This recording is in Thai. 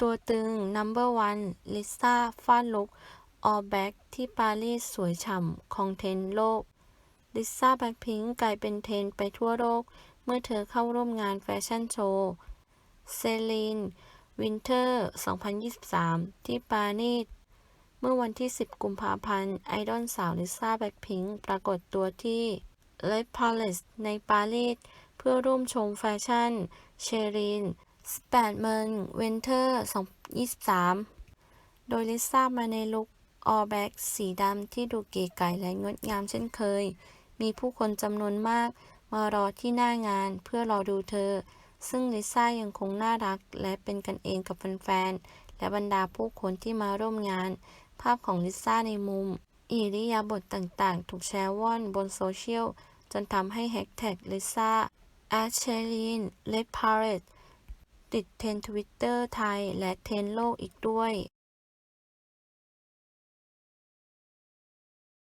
ตัวตึง Number One ลิซ่าฟาดลุค All Black ที่ปารีสสวยฉ่ำคองเทนโลก ลิซ่าแบล็คพิงกลายเป็นเทนไปทั่วโลก เมื่อเธอเข้าร่วมงานแฟชั่นโชว์เซลีนวินเทอร์ 2023 ที่ปารีสเมื่อวันที่ 10 กุมภาพันธ์ ไอดอลสาวลิซ่าแบล็คพิงปรากฏตัวที่ Red Palace ในปารีสเพื่อร่วมชมแฟชั่น เชรีน 18เมืองเวนเทอร์2023 โดยลิซ่ามาในลุค All Black สีดำที่ดูเก๋ไก๋และงดงามเช่นเคย มีผู้คนจำนวนมากมารอที่หน้างานเพื่อรอดูเธอ ซึ่งลิซ่ายังคงน่ารัก และเป็นกันเองกับแฟนๆ และบรรดาผู้คนที่มาร่วมงาน ภาพของลิซ่าในมุม อิริยาบถต่างๆ ถูกแชร์ว่อนบนโซเชียล จนทำให้แฮชแท็กลิซ่า a s h e r i n Red Parade ติดเทรนด์ทวิตเตอร์ไทย และเทรนด์โลกอีกด้วย